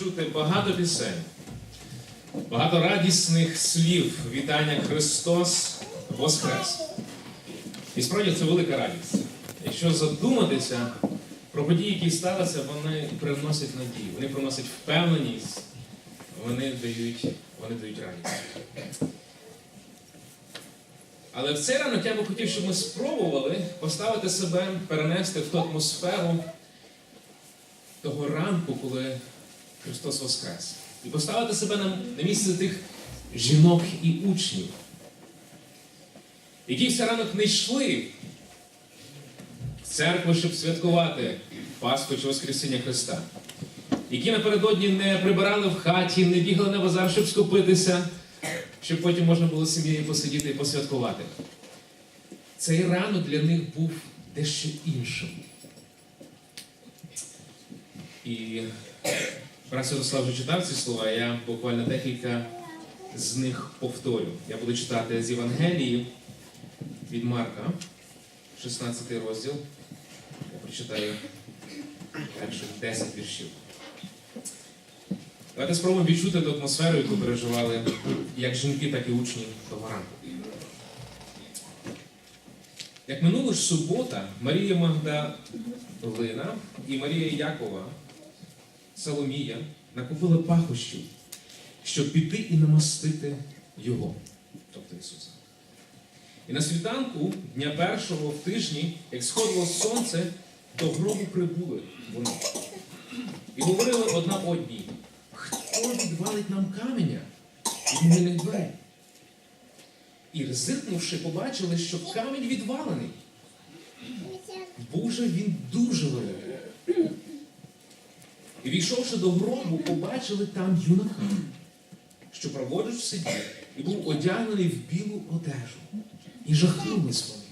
чути багато пісень, багато радісних слів вітання Христос Воскрес. І справді це велика радість. Якщо задуматися про події, які сталися, вони приносять надію, вони приносять впевненість, вони дають, вони дають радість. Але в цей ранок я би хотів, щоб ми спробували поставити себе, перенести в ту атмосферу того ранку, коли Христос Воскрес. І поставити себе на, на місце тих жінок і учнів, які в цей ранок не йшли в церкву, щоб святкувати Пасху чи Воскресіння Христа, які напередодні не прибирали в хаті, не бігали на базар, щоб скупитися, щоб потім можна було сім'єю посидіти і посвяткувати. Цей ранок для них був дещо іншим. І брат Святослав вже читав ці слова, я буквально декілька з них повторю. Я буду читати з Євангелії від Марка, 16 розділ. Я прочитаю перших 10 віршів. Давайте спробуємо відчути ту атмосферу, яку переживали як жінки, так і учні того ранку. Як минула ж субота, Марія Магдалина і Марія Якова, Соломія, накупили пахощів, щоб піти і намастити його, тобто Ісуса. І на світанку дня першого в тижні, як сходило сонце, до гробу прибули вони. І говорили одна одній, хто відвалить нам каменя від могильних дверей? І зиркнувши, побачили, що камінь відвалений. Був же він дуже великий. І війшовши до гробу, побачили там юнака, що праворуч сидів, і був одягнений в білу одежу. І жахнулись вони.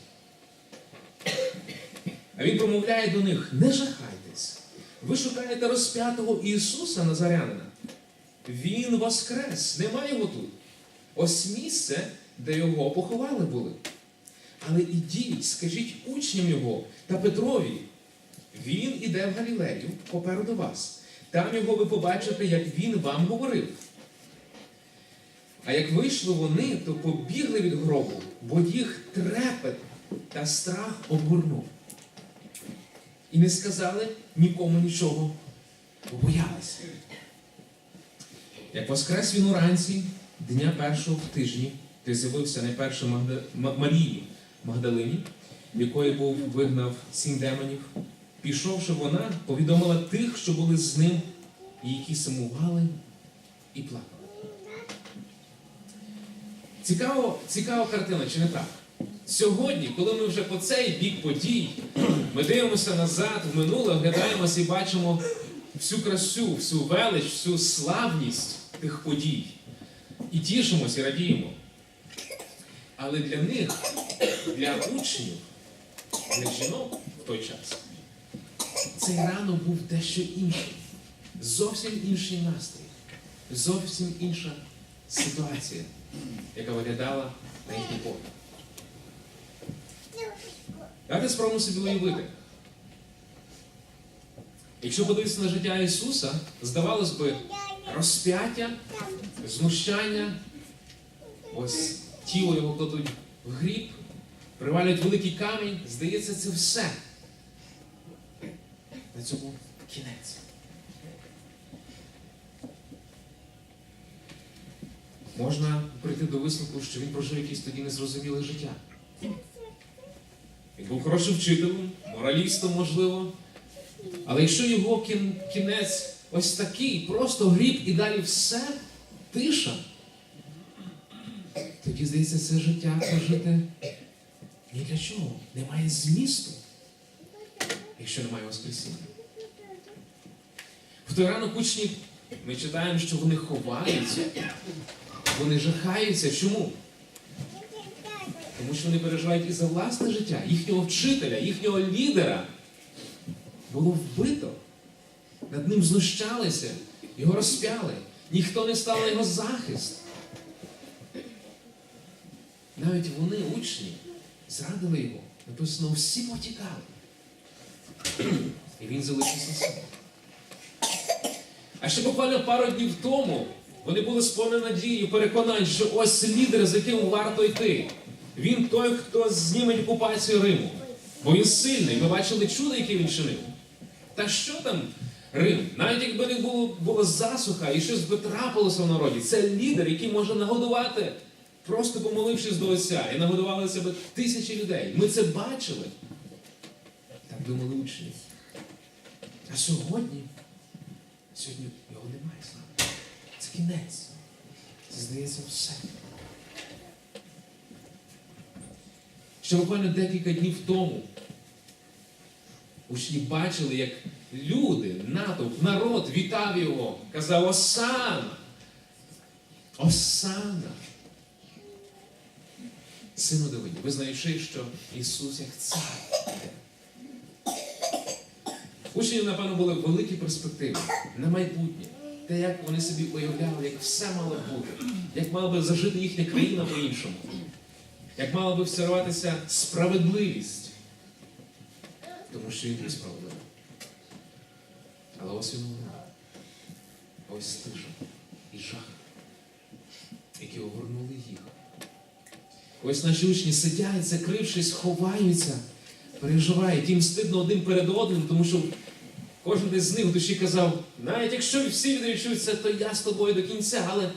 А він промовляє до них: не жахайтесь. Ви шукаєте розп'ятого Ісуса Назарянина. Він воскрес, немає його тут. Ось місце, де його поховали були. Але ідіть, скажіть учням його та Петрові. Він іде в Галілею попереду вас. Там його ви побачите, як він вам говорив. А як вийшли вони, то побігли від гробу, бо їх трепет та страх обгорнув. І не сказали нікому нічого, бо боялися. Як воскрес він уранці, дня першого в тижні, ти з'явився найперше. Марії Магдалині, в якої був вигнав сім демонів. Пішовши вона, повідомила тих, що були з ним, і які сумували і плакали. Цікаво, цікава картина, чи не так? Сьогодні, коли ми вже по цей бік подій, ми дивимося назад, в минуле, оглядаємося і бачимо всю красу, всю велич, всю славність тих подій. І тішимося, і радіємо. Але для них, для учнів, для жінок в той час, цей ранок був дещо інший. Зовсім інший настрій, зовсім інша ситуація, яка виглядала на їхній погляд. Давайте спробуємо собі уявити. Якщо подивитися на життя Ісуса, здавалось би, розп'яття, знущання, ось тіло його кладуть в гріб, привалюють великий камінь, здається, це все. На цьому кінець. Можна прийти до висновку, що він прожив якесь тоді незрозуміле життя. Він був хорошим вчителем, моралістом, можливо. Але якщо його кін- кінець ось такий, просто гріб і далі все тиша, тоді, здається, це життя прожити ні для чого. Немає змісту, якщо немає Воскресіння. В той ранок учні ми читаємо, що вони ховаються, вони жахаються. Чому? Тому що вони переживають і за власне життя, їхнього вчителя, їхнього лідера було вбито. Над ним знущалися, його розп'яли. Ніхто не став на його захист. Навіть вони, учні, зрадили його. Написано, всі потікали. І він залишився сам. А ще буквально пару днів тому вони були сповнені надії переконань, що ось лідер, з яким варто йти. Він той, хто зніме окупацію Риму. Бо він сильний. Ми бачили чудо, яке він чинив. Та що там Рим? Навіть якби не було, була засуха і щось би трапилося в народі, це лідер, який може нагодувати, просто помолившись до Отця, і нагодували себе тисячі людей. Ми це бачили. Думали учні. А сьогодні, сьогодні його немає слава. Це кінець. Це здається все. Ще буквально декілька днів тому учні бачили, як люди, натовп, народ вітав його, казав Осана. Осана. Сину Давиді, визнаючи, що Ісус як цар. Учнів, напевно, були великі перспективи на майбутнє. Те, як вони собі уявляли, як все мало бути, як мала би зажити їхня країна по-іншому, як мала би вцаруватися справедливість. Тому що він справедливий. Але ось він умер. Ось стижа і жах, які огорнули їх. Ось наші учні сидять, закрившись, ховаються, переживають, їм стидно один перед одним, тому що кожен із них в душі казав, навіть якщо всі відречуться, то я з тобою до кінця. Але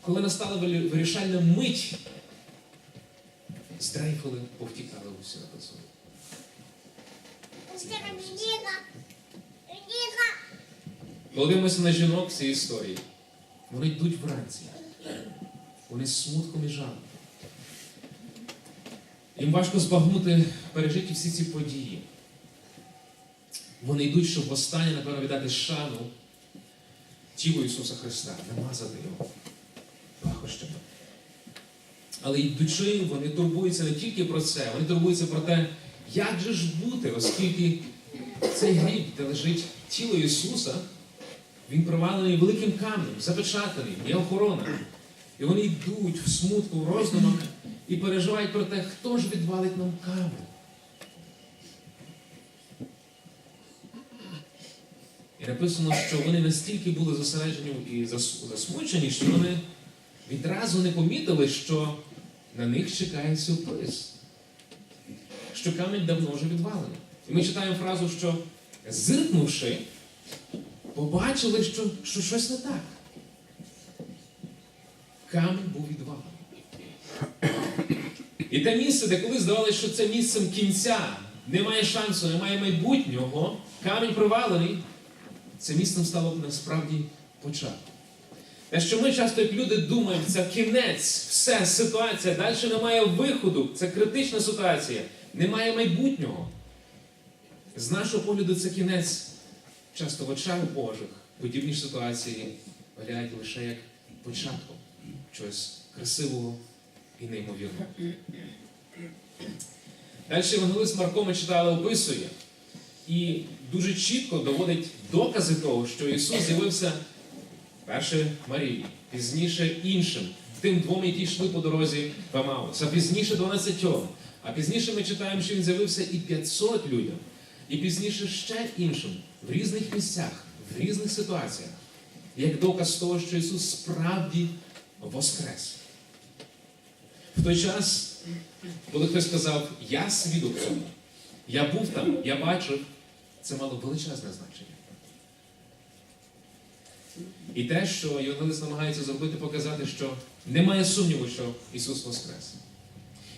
коли настала вирішальна мить, здрейфили, повтікали усі написано. Коли дивимося на жінок цій історії, вони йдуть вранці. Вони з смутком і жалем. Їм важко збагнути, пережити всі ці події. Вони йдуть, щоб востаннє, напевно, віддати шану тілу Ісуса Христа, намазати його пахощами. Але йдучи, вони турбуються не тільки про це, вони турбуються про те, як же ж бути, оскільки цей гріб, де лежить тіло Ісуса, він провалений великим камнем, запечатаний, є охорона. І вони йдуть в смутку, в роздумах і переживають про те, хто ж відвалить нам камінь. І написано, що вони настільки були зосереджені і засмучені, що вони відразу не помітили, що на них чекає сюрприз. Що камінь давно вже відвалений. І ми читаємо фразу, що зиркнувши, побачили, що, що щось не так. Камінь був відвалений. І те місце, де коли здавалося, що це місцем кінця, немає шансу, немає майбутнього, камінь провалений, це місцем стало насправді початок. Те, що ми часто, як люди, думаємо, це кінець, все, ситуація, далі немає виходу, це критична ситуація, немає майбутнього. З нашого погляду, це кінець часто в очах Божих, подібні ж ситуації виглядають лише як початком чогось красивого і неймовірного. Далі Євангелист Марко ми читали, описує і дуже чітко доводить докази того, що Ісус з'явився перше Марії, пізніше іншим, тим двом, які йшли по дорозі в Емаус, а пізніше 12. А пізніше ми читаємо, що він з'явився і 500 людям, і пізніше ще іншим в різних місцях, в різних ситуаціях, як доказ того, що Ісус справді воскрес. В той час, коли хтось сказав, я свідок цьому, я був там, я бачив, це мало величезне значення. І те, що Євангелист намагається зробити, показати, що немає сумніву, що Ісус Воскрес.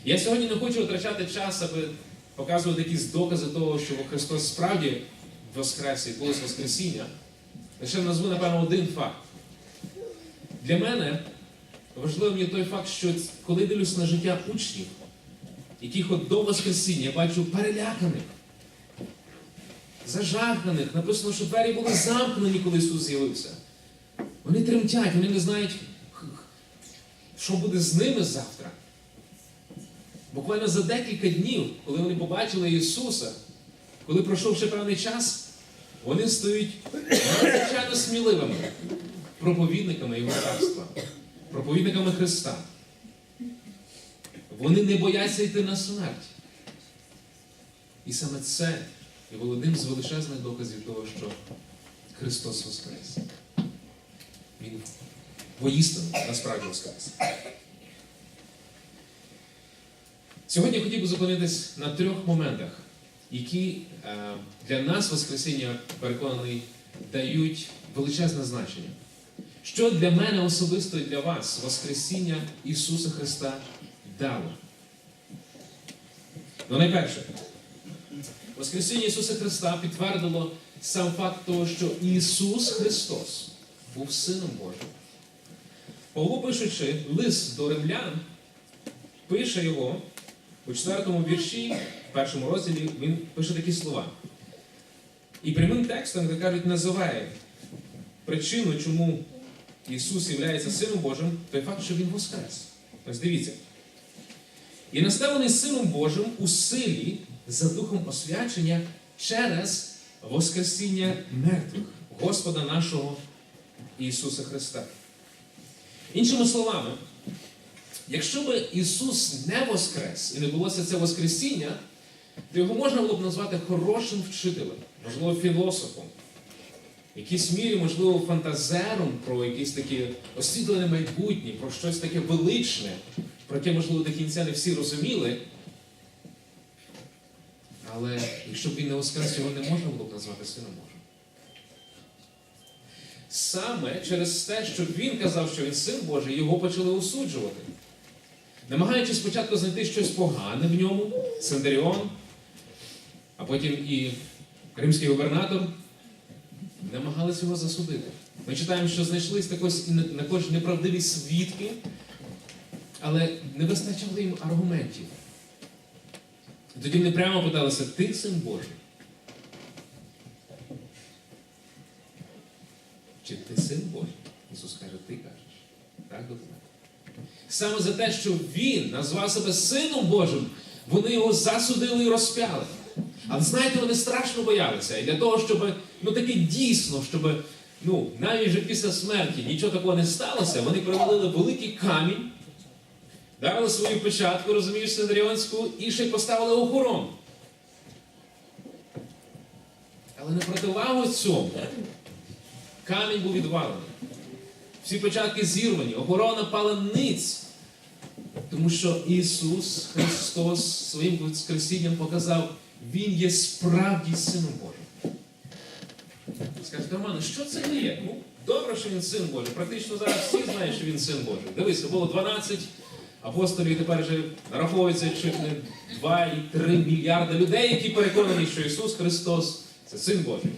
Я сьогодні не хочу витрачати час, аби показувати якісь докази того, що Христос справді Воскрес і колись Воскресіння. Лише назву, напевно, один факт. Для мене важливим є той факт, що коли дивлюсь на життя учнів, яких от до Воскресіння я бачу переляканих, зажаханих, написано, що двері були замкнені, коли Ісус з'явився. Вони тремтять, вони не знають, що буде з ними завтра. Буквально за декілька днів, коли вони побачили Ісуса, коли пройшов ще певний час, вони стають надзвичайно сміливими проповідниками Його царства, проповідниками Христа. Вони не бояться йти на смерть. І саме це є одним з величезних доказів того, що Христос Воскрес. Він воістину насправді воскрес. Сьогодні я хотів би зупинитись на трьох моментах, які е, для нас Воскресіння, переконаний, дають величезне значення. Що для мене особисто і для вас Воскресіння Ісуса Христа дало? Ну, найперше, Воскресіння Ісуса Христа підтвердило сам факт того, що Ісус Христос був Сином Божим. Павло, пишучи лист до римлян, пише його у четвертому вірші, в першому розділі, він пише такі слова. І прямим текстом, як кажуть, називає причину, чому Ісус є Сином Божим, той факт, що Він воскрес. Ось дивіться. І наставлений Сином Божим у силі за духом освячення через Воскресіння мертвих Господа нашого Ісуса Христа. Іншими словами, якщо би Ісус не воскрес і не булося це Воскресіння, то його можна було б назвати хорошим вчителем, можливо, філософом, якійсь мірі, можливо, фантазером про якесь таке освітлене майбутнє, про щось таке величне, про яке, можливо, до кінця не всі розуміли. Але якщо б він не воскрес, його не можна було б назвати Сином Божим. Саме через те, що він казав, що він син Божий, його почали осуджувати. Намагаючись спочатку знайти щось погане в ньому, Сендаріон, а потім і римський губернатор, намагалися його засудити. Ми читаємо, що знайшлись також, також неправдиві свідки, але не вистачало їм аргументів. Тоді вони прямо питалися, ти син Божий? Чи ти син Божий? Ісус каже, ти кажеш. Так до тебе. Саме за те, що Він назвав себе Сином Божим, вони його засудили і розп'яли. Але знаєте, вони страшно боялися. І для того, щоб ну таки дійсно, щоб ну, навіть вже після смерті нічого такого не сталося, вони привалили великий камінь, дали свою печатку, розумієш, Синаріонську, і ще й поставили охорону. Але на противагу цьому камінь був відвалений. Всі початки зірвані, охорона пала ниць. Тому що Ісус Христос своїм Воскресінням показав, Він є справді Сином Божим. Скажете, Романе, що це не є? Ну, добре, що він син Божий. Практично зараз всі знають, що він син Божий. Дивися, було 12 апостолів, і тепер вже нараховується чуть не 2,3 мільярда людей, які переконані, що Ісус Христос це син Божий.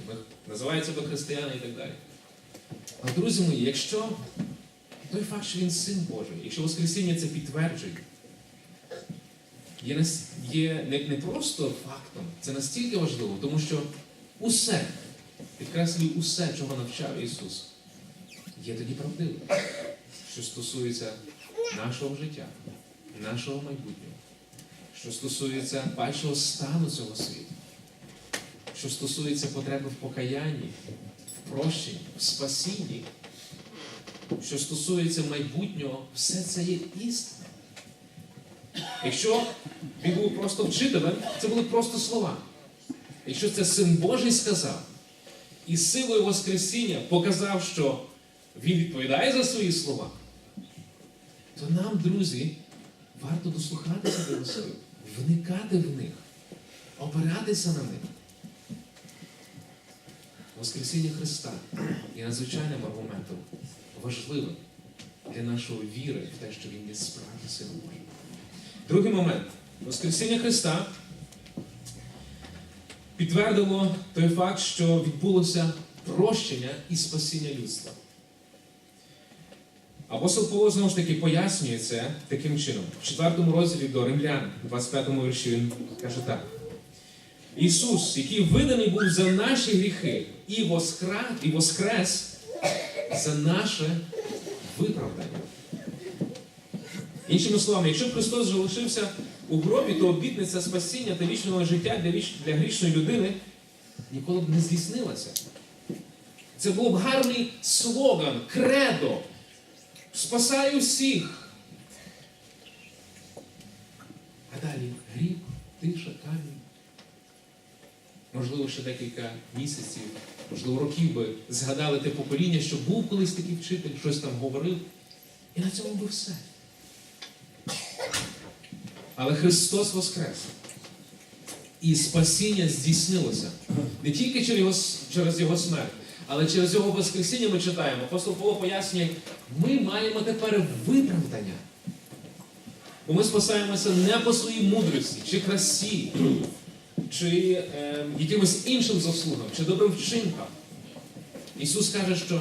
Називається до християни і так далі. А друзі мої, якщо той факт, що він син Божий, якщо Воскресіння це підтверджує, є, є не, не просто фактом, це настільки важливо, тому що усе, підкреслюю, усе, чого навчав Ісус, є тоді правдивим, що стосується нашого життя, нашого майбутнього, що стосується бачого стану цього світу, що стосується потреби в покаянні, в прощенні, в спасінні, що стосується майбутнього, все це є істина. Якщо він був просто вчителем, це були просто слова. Якщо це син Божий сказав, і силою Воскресіння показав, що він відповідає за свої слова, то нам, друзі, варто дослухатися до його вникати в них, опиратися на них. Воскресіння Христа є надзвичайним аргументом, важливим для нашої віри в те, що Він є справді Сином Божим. Другий момент. Воскресіння Христа підтвердило той факт, що відбулося прощення і спасіння людства. Апостол Павло знову ж таки пояснює це таким чином. В 4 розділі до Римлян, 25 вірші, він каже так. Ісус, який виданий був за наші гріхи і воскрес за наше виправдання. Іншими словами, якщо Христос залишився у гробі, то обітниця спасіння та вічного життя для, віч... для грішної людини ніколи б не здійснилася. Це був б гарний слоган, кредо. Спасаю всіх. А далі гріх, тиша, камінь. можливо, ще декілька місяців, можливо, років би згадали те покоління, що був колись такий вчитель, щось там говорив. І на цьому би все. Але Христос Воскрес. І спасіння здійснилося. Не тільки через його, через його смерть, але через його Воскресіння ми читаємо. Апостол Павло пояснює, ми маємо тепер виправдання. Бо ми спасаємося не по своїй мудрості, чи красі, чи е, якимось іншим заслугам, чи добрим вчинкам. Ісус каже, що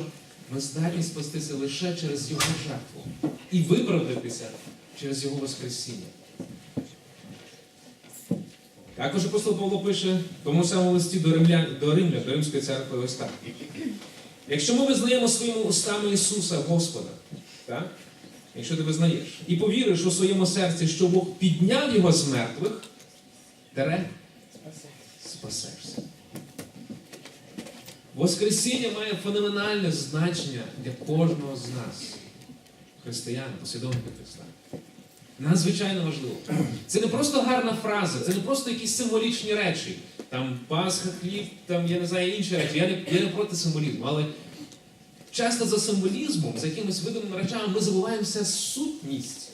ми здатні спастися лише через Його жертву і виправдатися через Його Воскресіння. Також апостол Павло пише в тому самому листі до римлян, до Римля, до Римської церкви ось так. Якщо ми визнаємо своїми устами Ісуса Господа, так? якщо ти визнаєш, і повіриш у своєму серці, що Бог підняв його з мертвих, тере спасешся. Воскресіння має феноменальне значення для кожного з нас, християн, послідовника Христа. Надзвичайно важливо. Це не просто гарна фраза, це не просто якісь символічні речі. Там Пасха, хліб, там я не знаю інші речі. Я не, я не проти символізму, але часто за символізмом, за якимись виданими речами, ми забуваємося сутність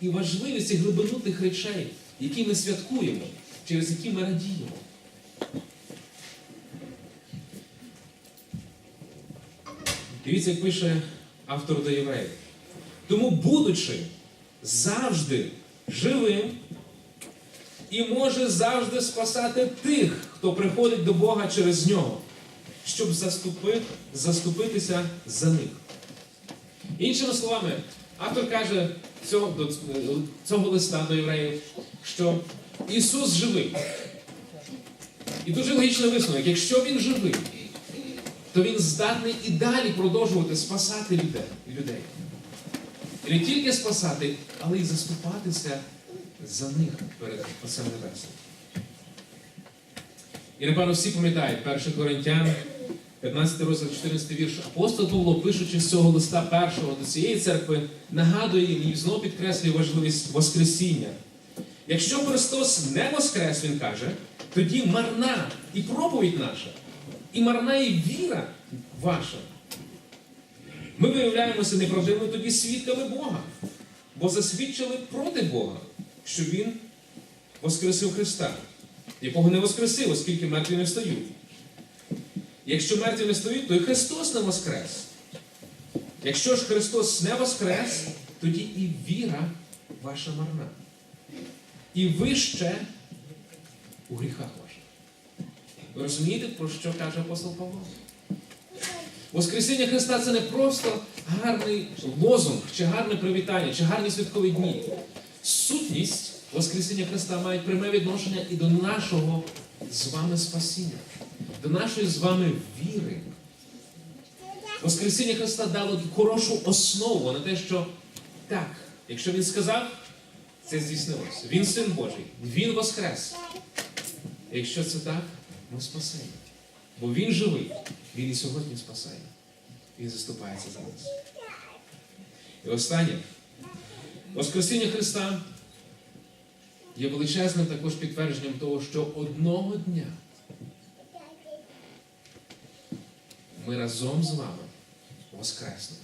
і важливість цих глибинутих речей, які ми святкуємо, через які ми радіємо. Дивіться, як пише автор до євреїв. Тому, будучи завжди живим і може завжди спасати тих, хто приходить до Бога через нього, щоб заступи, заступитися за них. Іншими словами, автор каже цього, до цього листа до євреїв, що Ісус живий. І дуже логічний висновок, якщо Він живий, то Він здатний і далі продовжувати спасати людей. Не тільки спасати, але й заступатися за них перед Отцем Небесним. І напевно всі пам'ятають 1 Коринтян, 15 розділ, 14 вірш. Апостол Павло, пишучи з цього листа першого до цієї церкви, нагадує їм і знову підкреслює важливість Воскресіння. Якщо Христос не воскрес, Він каже, тоді марна і проповідь наша, і марна і віра ваша. Ми виявляємося неправдивими тоді свідками Бога, бо засвідчили проти Бога, що Він воскресив Христа, якого не воскресив, оскільки мертві не встають. Якщо мертві не встають, то і Христос не воскрес. Якщо ж Христос не воскрес, тоді і віра ваша марна. І ви ще у гріхах ваших. Ви розумієте, про що каже апостол Павло? Воскресіння Христа це не просто гарний лозунг, чи гарне привітання, чи гарні святкові дні. Сутність Воскресіння Христа має пряме відношення і до нашого з вами спасіння, до нашої з вами віри. Воскресіння Христа дало хорошу основу на те, що так, якщо Він сказав, це здійснилося. Він син Божий, Він воскрес. Якщо це так, ми спасені. Бо Він живий, Він і сьогодні спасає. Він заступається за нас. І останнє. Воскресіння Христа є величезним також підтвердженням того, що одного дня ми разом з вами воскреснемо.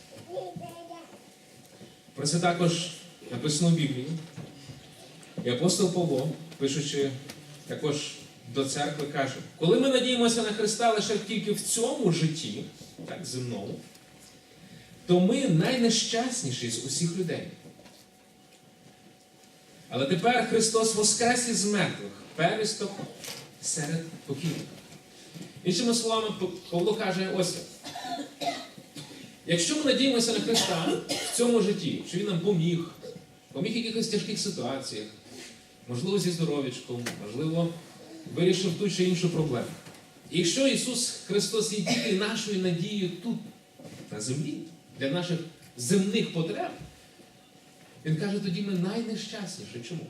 Про це також написано в Біблії. І апостол Павло, пишучи також до церкви, каже, коли ми надіємося на Христа лише тільки в цьому житті, так, земному, то ми найнещасніші з усіх людей. Але тепер Христос воскрес із мертвих, пересток серед покійних. Іншими словами, Павло каже ось. Якщо ми надіємося на Христа в цьому житті, що Він нам поміг, поміг в якихось тяжких ситуаціях, можливо, зі здоров'ячком, можливо, вирішив ту чи іншу проблему. Якщо Ісус Христос є тільки нашою надією тут, на землі, для наших земних потреб, Він каже, тоді ми найнещасніші. Чому?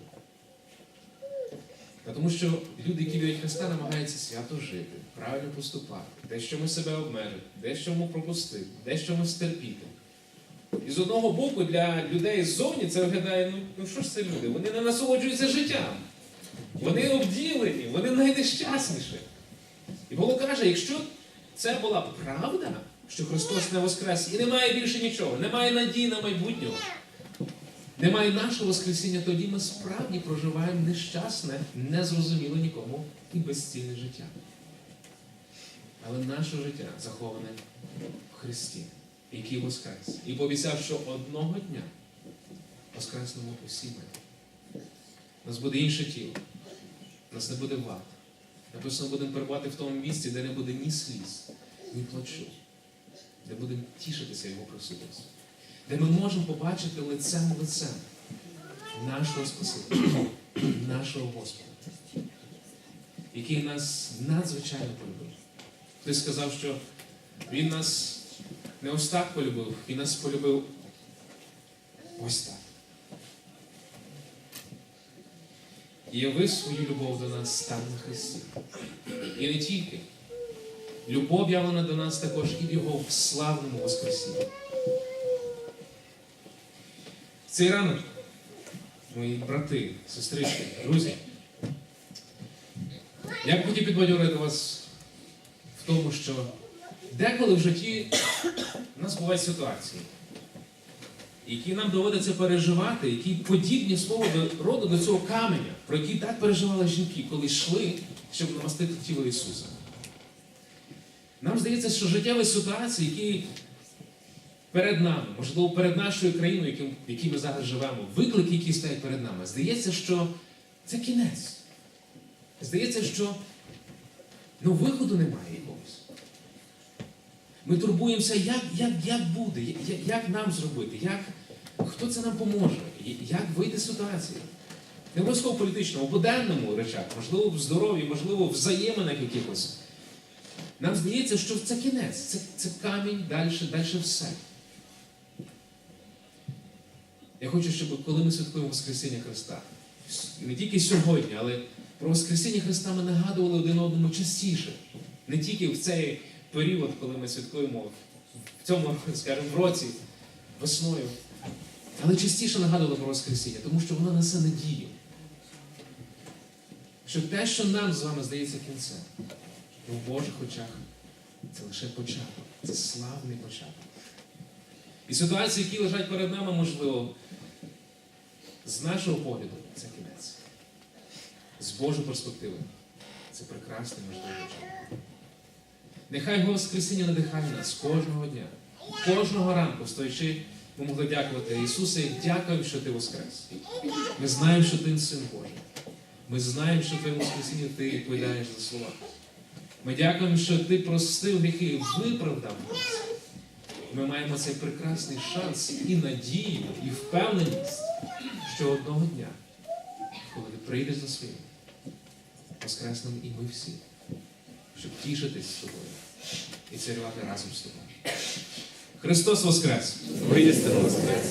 Та Тому що люди, які вірять Христа, намагаються свято жити, правильно поступати, дещо ми себе обмежити, дещо ми пропустити, дещо ми стерпіти. І з одного боку, для людей ззовні це виглядає, ну, ну що ж це люди? Вони не насолоджуються життям. Вони обділені, вони найнещасніші. І Павло каже, якщо це була правда, що Христос не воскрес, і немає більше нічого, немає надії на майбутнього, немає нашого Воскресіння, тоді ми справді проживаємо нещасне, незрозуміле нікому і безцільне життя. Але наше життя заховане в Христі, який воскрес. І пообіцяв, що одного дня воскреснемо усі ми. У нас буде інше тіло, нас не буде вад. Написано, будемо перебувати в тому місці, де не буде ні сліз, ні плачу, де будемо тішитися Його присутністю, де ми можемо побачити лицем лицем нашого Спасителя, нашого Господа, який нас надзвичайно полюбив. Хтось сказав, що Він нас не ось так полюбив, Він нас полюбив ось так. І явив свою любов до нас там на Христі. І не тільки. Любов явлена до нас також і в Його славному Воскресінні. Цей ранок, мої брати, сестрички, друзі, я б хотів підбадьорити вас в тому, що деколи в житті у нас бувають ситуації, які нам доводиться переживати, які подібні свого роду до цього каменя, про який так переживали жінки, коли йшли, щоб намастити тіло Ісуса. Нам здається, що життєві ситуації, які перед нами, можливо, перед нашою країною, в якій ми зараз живемо, виклики, які стоять перед нами, здається, що це кінець. Здається, що ну, виходу немає якогось. Ми турбуємося, як, як, як буде, як, як нам зробити, як, хто це нам поможе, як вийти з ситуації. Не обов'язково в політичному, буденному речах, можливо, в здоров'ї, можливо, в взаєминах якихось. Нам здається, що це кінець, це, це камінь, далі, далі все. Я хочу, щоб коли ми святкуємо Воскресіння Христа, не тільки сьогодні, але про Воскресіння Христа ми нагадували один одному частіше. Не тільки в цей період, коли ми святкуємо в цьому, скажімо, році, весною, але частіше нагадували про Воскресіння, тому що воно несе надію. Що те, що нам з вами здається кінцем, в Божих очах це лише початок, це славний початок. І ситуації, які лежать перед нами, можливо, з нашого погляду це кінець. З Божої перспективи це прекрасний можливий початок. Нехай Його Воскресіння надихає нас кожного дня, кожного ранку, стоячи, ми могли дякувати Ісусе, дякуємо, що Ти Воскрес. Ми знаємо, що Ти Син Божий. Ми знаємо, що в Твоєму Воскресінні Ти відповідаєш за слова. Ми дякуємо, що Ти простив гріхи, виправдав нас. Ми маємо цей прекрасний шанс і надію, і впевненість, що одного дня, коли ти прийдеш за своїм, воскреснемо і ми всі, щоб тішитись з тобою і царювати разом з тобою. Христос Воскрес! Воістину воскрес!